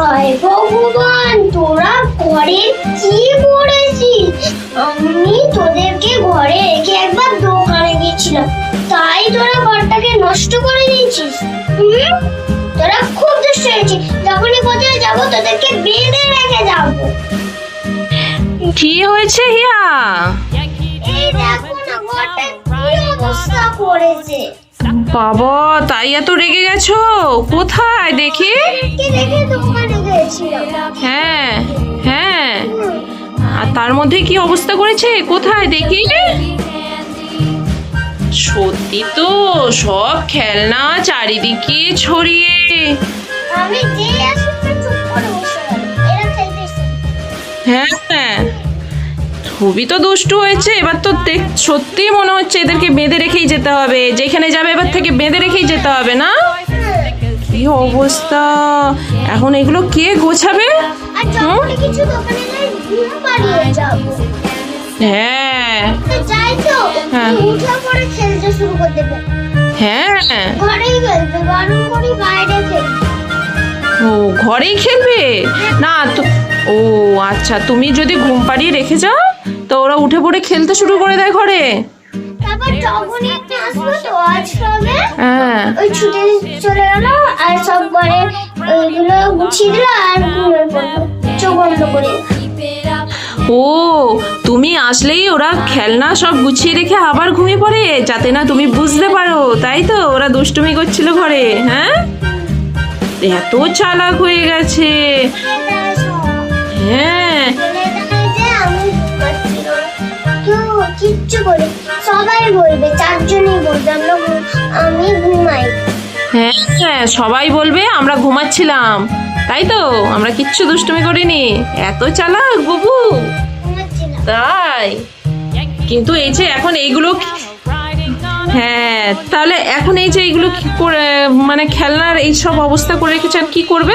হায়। ভগবান তোরা ঘরে কি করেছিস? আমি তোদেরকে ঘরে রেখে একবার দোকানে গেছিলাম তাই তোরা ঘরটাকে নষ্ট করে দিয়েছিস। তোরা খুব দুষ্ট হয়েছিস। যখনই কোথায় যাব তোদেরকে বেঁধে রেখে যাব। কি হয়েছে হিয়া? এই দেখো না ঘরটা কি অবস্থা করেছে। বাবা তাই এত রেগে গেছো? কোথায়? দেখি। হ্যাঁ হ্যাঁ। আর তার মধ্যে কি অবস্থা করেছে? কোথায়? দেখি। সত্যি তো সব খেলনা চারিদিকে ছড়িয়ে। হ্যাঁ হ্যাঁ। খুবই তো দুষ্টু হয়েছে এবার তো সত্যি মনে হচ্ছে এদেরকে বেঁধে রেখেই যেতে হবে। যেখানে যাবে এবার থেকে বেঁধে রেখেই যেতে হবে না? কি অবস্থা? এখন এগুলো কে গোছাবে? হ্যাঁ। হ্যাঁ। হ্যাঁ। ও ঘরেই খেলবে? না তো ও আচ্ছা তুমি যদি ঘুম পাড়িয়ে রেখে যাও তো ওরা উঠে পড়ে খেলতে শুরু করে দেয় ঘরে। তারপর যখনই একটা আসব তো আজ হ্যাঁ। ওই ছুটে চলে গেল আর সব ঘরে ওইগুলো গুছিয়ে দিল আর ঘুমিয়ে পড়ল চোখ বন্ধ করে ও তুমি আসলেই ওরা খেলনা সব গুছিয়ে রেখে আবার ঘুমিয়ে পড়ে যাতে না তুমি বুঝতে পারো তাই তো? ওরা দুষ্টুমি করছিল ঘরে হ্যাঁ? এত চালাক হয়ে গেছে। হ্যাঁ কিচ্ছু করে সবাই বলবে চারজনই বলবে আমরা ঘু- আমি ঘুমাই। হ্যাঁ হ্যাঁ সবাই বলবে আমরা ঘুমাচ্ছিলাম। তাই তো আমরা কিচ্ছু দুষ্টুমি করিনি। এত চালাক বুবু। ঘুমাচ্ছিলাম। তাই? কিন্তু এই যে এখন এইগুলো কি- হ্যাঁ তাহলে এখন এই যে এইগুলো কি করে মানে খেলনার এই সব অবস্থা করে রেখেছেন কি করবে?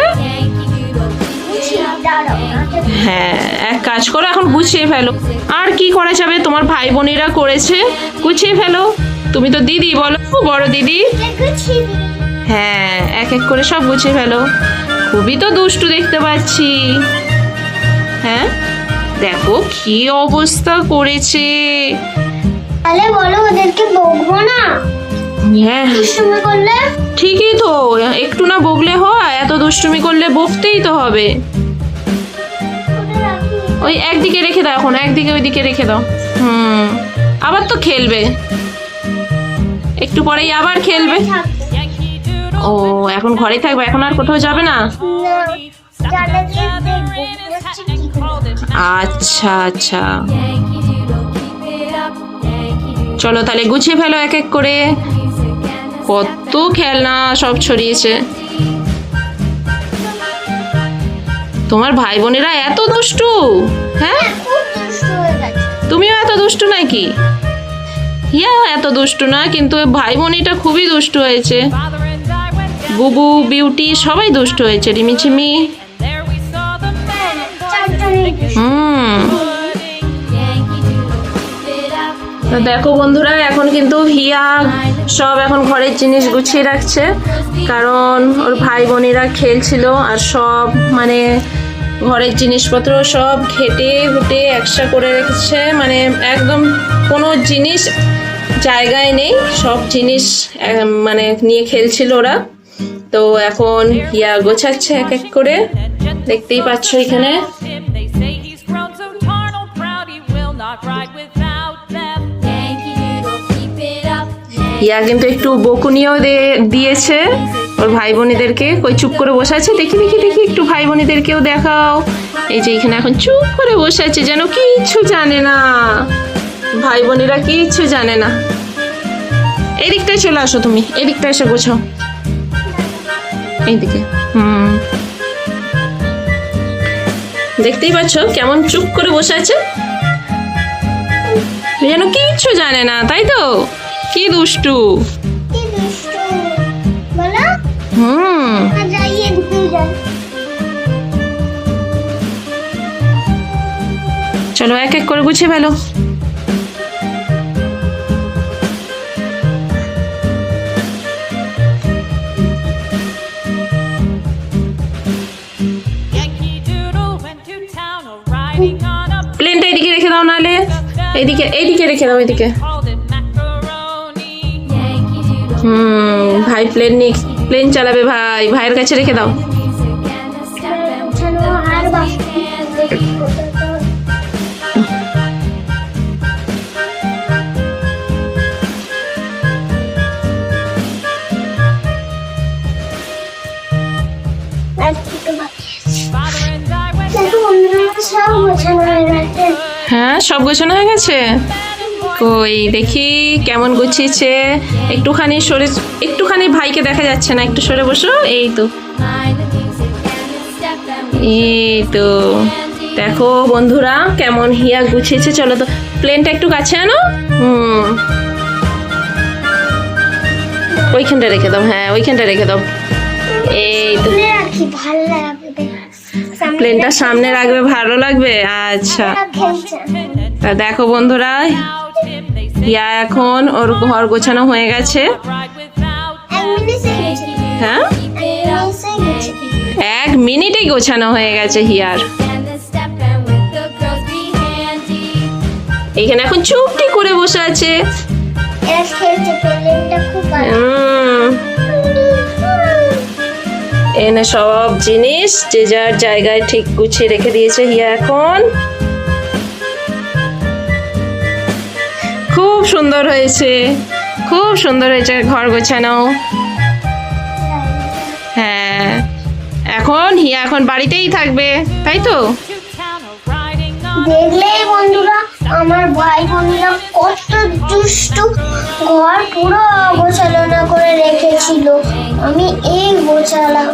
হ্যাঁ এক কাজ করো এখন গুছিয়ে ফেলো। আর কি করা যাবে? তোমার ভাই বোনেরা করেছে। গুছিয়ে ফেলো। তুমি তো দিদি বলো বড় দিদি। হ্যাঁ এক এক করে সব গুছিয়ে ফেলো। খুবই তো দুষ্টু দেখতে পাচ্ছি। হ্যাঁ দেখো কি অবস্থা করেছে। তাহলে বলো ওদেরকে বকবো না? হ্যাঁ। করলে? ঠিকই তো একটু না বকলে হয় এত দুষ্টুমি করলে বকতেই তো হবে। ওই একদিকে রেখে দাও এখন, একদিকে ওইদিকে রেখে দাও। হুম, আবার তো খেলবে। একটু পরেই আবার খেলবে। ও, এখন ঘরেই থাকবে, এখন আর কোথাও যাবে না। আচ্ছা আচ্ছা। চলো তাহলে গুছিয়ে ফেলো এক এক করে। কত খেলনা সব ছড়িয়েছে। তোমার ভাই বোনেরা এত দুষ্টু হ্যাঁ? হয়ে তুমিও এত দুষ্টু নাকি? ইয়া এত দুষ্টু না কিন্তু ভাই বোনিটা খুবই দুষ্টু হয়েছে। বুবু বিউটি সবাই দুষ্টু হয়েছে রিমিচিমি হুম। দেখো বন্ধুরা, এখন কিন্তু হিয়া সব এখন ঘরের জিনিস গুছিয়ে রাখছে। কারণ ওর ভাই বোনেরা খেলছিল আর সব মানে ঘরের জিনিসপত্র সব ঘেটে ঘুটে একসা করে রেখেছে। মানে একদম কোনো জিনিস জায়গায় নেই, সব জিনিস মানে নিয়ে খেলছিল ওরা। তো এখন হিয়া গোছাচ্ছে এক এক করে। দেখতেই পাচ্ছ এখানে। ইয়া কিন্তু একটু বকুনিও দিয়েছে। ওর ভাই বোনেদেরকে কই, চুপ করে বসে আছে? দেখি দেখি দেখি, একটু ভাই বোনেদেরকেও দেখাও। এই যে এখানে এখন চুপ করে বসে আছে যেন কিচ্ছু জানে না। ভাই বোনেরা কিচ্ছু জানে না। এদিকটায় চলে আসো তুমি। এদিকটা এসে গোছাও এইদিকে। হুম। দেখতেই পাচ্ছ কেমন চুপ করে বসে আছে। যেন কিচ্ছু জানে না, তাই তো? কি দুষ্টু? হুম। চলো এক এক করে গুছিয়ে ফেলো। প্লেনটা এদিকে রেখে দাও নাহলে। এইদিকে এইদিকে রেখে দাও এদিকে। হুম, ভাই প্লেন নিয়ে প্লেন চালাবে ভাই, ভাইয়ের কাছে রেখে দাও। হ্যাঁ সব গোছানো হয়ে গেছে? কই? দেখি কেমন গুছিয়েছে। একটুখানি সরে একটুখানি ভাইকে দেখা যাচ্ছে না। একটু সরে বসো। এই তো। এই তো। দেখো বন্ধুরা, কেমন হিয়া গুছিয়েছে। চলো তো, প্লেনটা একটু কাছে আনো। হুম। ওইখানটা রেখে দাও। হ্যাঁ ওইখানটা রেখে দাও। এই তো। প্লেনটা সামনে রাখবে, ভালো লাগবে? আচ্ছা। তা দেখো বন্ধুরা হিয়া এখন ওর ঘর গোছানো হয়ে গেছে। হ্যাঁ? এক মিনিটে মিনিটেই গোছানো হয়ে গেছে হিয়ার। এখানে এখন চুপটি করে বসে আছে। এনে সব জিনিস যে যার জায়গায় ঠিক গুছিয়ে রেখে দিয়েছে হিয়া এখন। সুন্দর হয়েছে। খুব সুন্দর হয়েছে ঘর গোছানো। হ্যাঁ এখন হিয়া এখন বাড়িতেই থাকবে, তাই তো? দেখলেই বন্ধুরা, আমার ভাই বোনেরা কত দুষ্টু ঘর পুরো গোছালো করে রেখেছিল। আমি এই গোছালাম।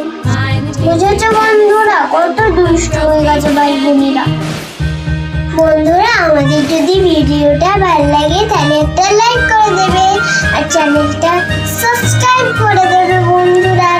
বুঝেছ বন্ধুরা, কত দুষ্ট হয়ে গেছে ভাই বোনেরা। বন্ধুরা, আমাদের যদি ভিডিওটা ভালো লাগে, তাহলে একটা লাইক করে দেবে। আর চ্যানেলটা সাবস্ক্রাইব করে দেবে বন্ধুরা।